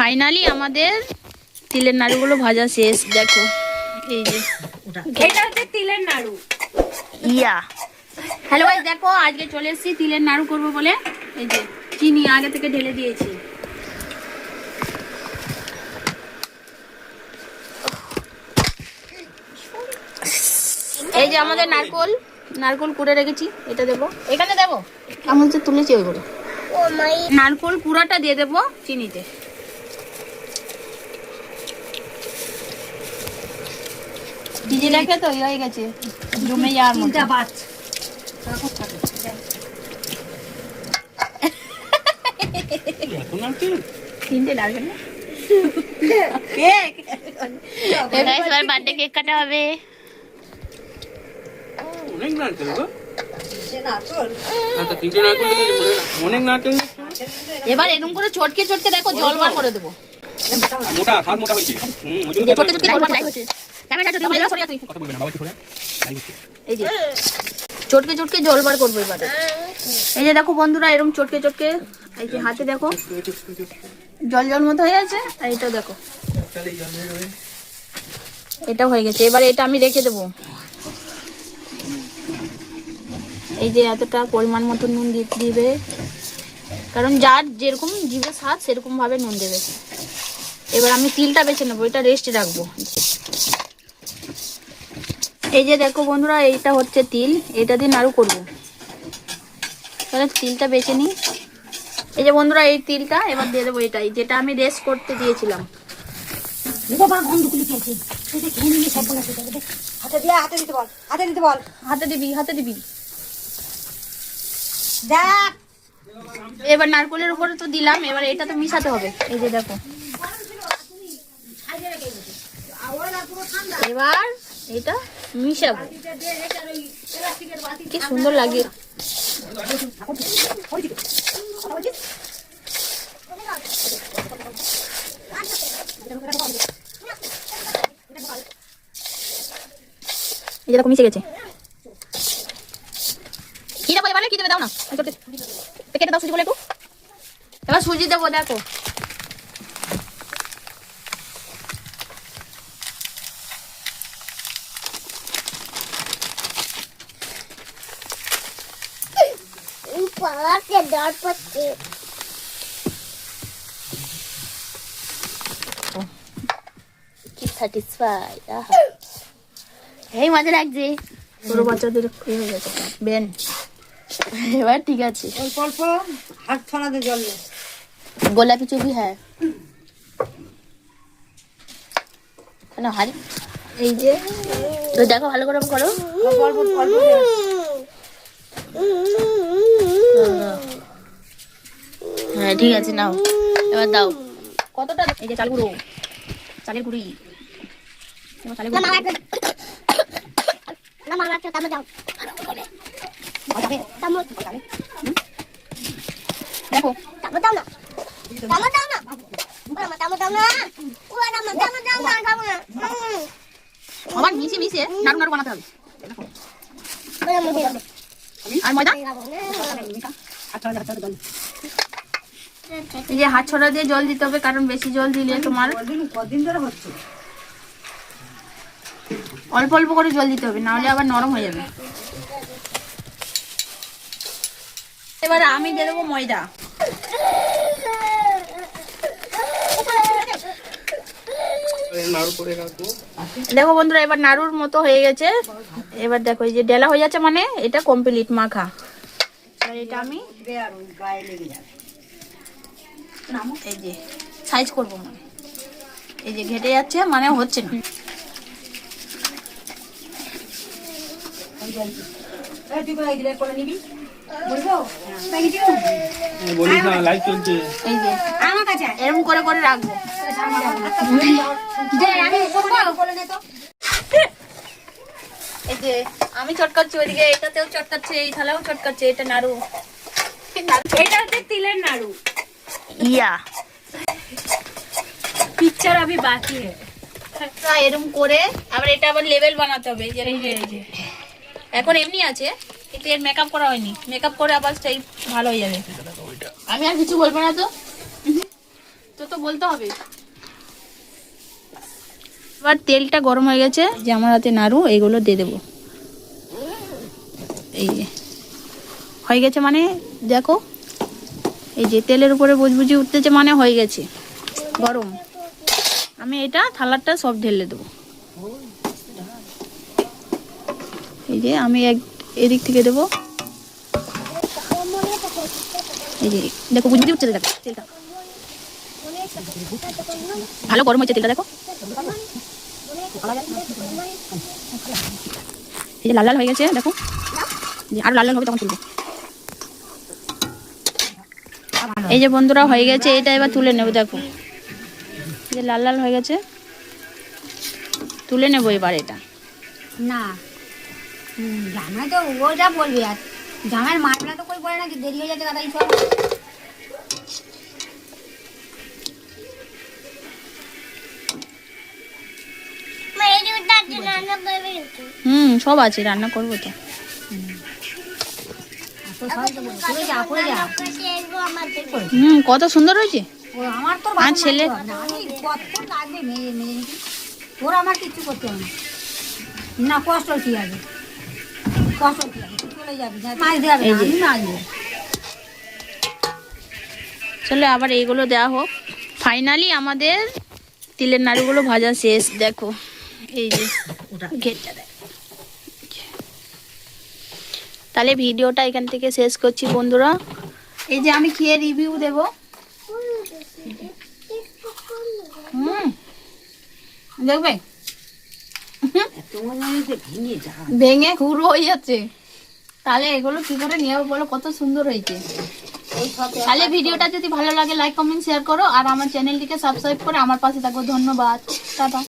Finally আমাদের তিলের নাড়ুগুলো ভাজা শেষ দেখো এই যে। এটা হচ্ছে তিলের নাড়ু। ইয়া। হ্যালো গাইস দেখো আজকে চলে এসেছি তিলের নাড়ু করব বলে। এই যে চিনি আগে থেকে ঢেলে দিয়েছি। এই যে আমাদের নারকোল নারকোল কুড়ে রেখেছি এটা দেবো। এখানে দেবো? আমি হচ্ছে তুলেছি ওইগুলো। নারকোল কুড়াটা দিয়ে দেবো চিনিতে। ভিজে রাখে তো ইয়ে হয়ে গেছে জমে যাওয়ার মতো। বাচ তিনটে লাগবে না? কেক। এবার বার্থডে কেক কাটা হবে। অনেক নারকেল গো। আচ্ছা অনেক নারকেল এবার এরকম করে চটকে চটকে দেখো জল বার করে দেবো। মোটা মোটা হয়েছে। চটকে চটকে জল বার করব এবারে। এই যে দেখো বন্ধুরা এরকম চটকে চটকে। এই যে হাতে দেখো জল জল মতো হয়ে আছে আর এটা দেখো। এটা হয়ে গেছে। এবারে এটা আমি রেখে দেবো। এই যে এতটা পরিমাণ মতো নুন দিবে। কারণ যার যেরকম জিভে স্বাদ সেরকম ভাবে নুন দেবে। এবার আমি তিলটা বেছে নেব। এটা রেস্টে রাখব। এই যে দেখো বন্ধুরা এইটা হচ্ছে তিল। এটা দিয়ে নাড়ু করব। তাহলে তিলটা বেছে নিই। এই যে বন্ধুরা এই তিলটা এবার দিয়ে দেবো এটাই যেটা আমি রেস্ট করতে দিয়েছিলাম। হাতে দিবি হাতে দিবি। দেখ। এবার নারকলের উপরে তো দিলাম এবার এটা তো মিশাতে হবে। এই যে দেখো। এবার এটা মিশাবো। কি সুন্দর লাগে। এই দেখো, মিশে গেছে। কি দেবো এবারে কি দেবে দাও না? কেটে দাও সুজি বলে একটু। এবার সুজি দেবো, দেখো। কি স্যাটিসফাই এই মজা লাগছে বাচ্চাদের ইয়ে হয়ে গেছে বেন এবার ঠিক আছে অল্প অল্প হাত ছড়াতে জল নে। গোলাপি চুবি হ্যাঁ কেন হারি এই যে তো দেখো ভালো করে করো অল্প অল্প। হ্যাঁ ঠিক আছে নাও। এবার দাও। কতটা? এই যে চাল গুঁড়ো। চালের গুঁড়ি। চালের গুঁড়ি। দেখো আবার মিশে মিশে নাড়ু নাড়ু বানাতে হবে। যে হাত ছড়া দিয়ে জল দিতে হবে, কারণ বেশি জল দিলে তোমার হচ্ছে অল্প অল্প করে জল দিতে হবে, নাহলে আবার নরম হয়ে যাবে। এবার আমি দিয়ে দেবো ময়দা। দেখো বন্ধুরা এবার নাড়ুর মতো হয়ে গেছে এবার দেখো এই যে ডেলা হয়ে যাচ্ছে মানে এটা কমপ্লিট মাখা এটা আমি সাইজ করব মানে এই যে ঘেটে যাচ্ছে মানে হচ্ছে না নিবি আমি চটকাচ্ছি ওইদিকে এটাতেও চটকাচ্ছে এই থালাও চটকাচ্ছে এটা নাড়ু এটা হচ্ছে তিলের নাড়ু ইয়া পিকচার আমি বাকি এরকম করে আবার এটা আবার লেভেল বানাতে হবে এখন এমনি আছে কিন্তু এর মেকআপ করা হয়নি। মেকআপ করে আবার সেই ভালো হয়ে যাবে। আমি আর কিছু বলব না তো। তো তো বলতে হবে। এবার তেলটা গরম হয়ে গেছে যে আমার হাতে নাড়ু এগুলো দিয়ে দেবো। এই যে। হয়ে গেছে মানে দেখো এই যে তেলের উপরে বুঝবুঝি উঠতেছে মানে হয়ে গেছে। গরম। আমি এটা থালাটা সব ঢেলে দেবো। এই যে আমি এক এদিক থেকে দেবো। এই যে, দেখো বুঝবুঝি উঠছে দেখো তেলটা। ভালো গরম হয়েছে তেলটা, দেখো। এই যে লাল লাল হয়ে গেছে, দেখো। আরও লাল লাল হবে, তখন তুলবো। এই যে বন্ধুরা, হয়ে গেছে, এটা এবার তুলে নেব, দেখো। যে লাল লাল হয়ে গেছে। তুলে নেব এবার এটা। না। জামাই তো ওটা বলবি আর। জামাইয়ের মারবেলা তো কই বলে নাকি? দেরি হয়ে যাচ্ছে দাদা সব। হুম সব আছে রান্না করব তো। যা যা? হুম কত সুন্দর হয়েছে। আমার তো ছেলে? তোর আমার কিচ্ছু করতে হবে না। না কষ্ট ঠিক আছে চলে আবার এইগুলো দেওয়া হোক। ফাইনালি আমাদের তিলের নাড়ুগুলো ভাজা শেষ, দেখো। এই যে তাহলে ভিডিওটা এখান থেকে শেষ করছি বন্ধুরা। এই যে আমি খেয়ে রিভিউ দেব। দেখবে? ভেঙে গুঁড়ো হয়ে যাচ্ছে। তাহলে এগুলো কি করে নিয়ে বলো? কত সুন্দর হয়েছে। তাহলে ভিডিওটা যদি ভালো লাগে লাইক কমেন্ট শেয়ার করো। আর আমার চ্যানেলটিকে সাবস্ক্রাইব করে আমার পাশে থাকো। ধন্যবাদ। টাটা।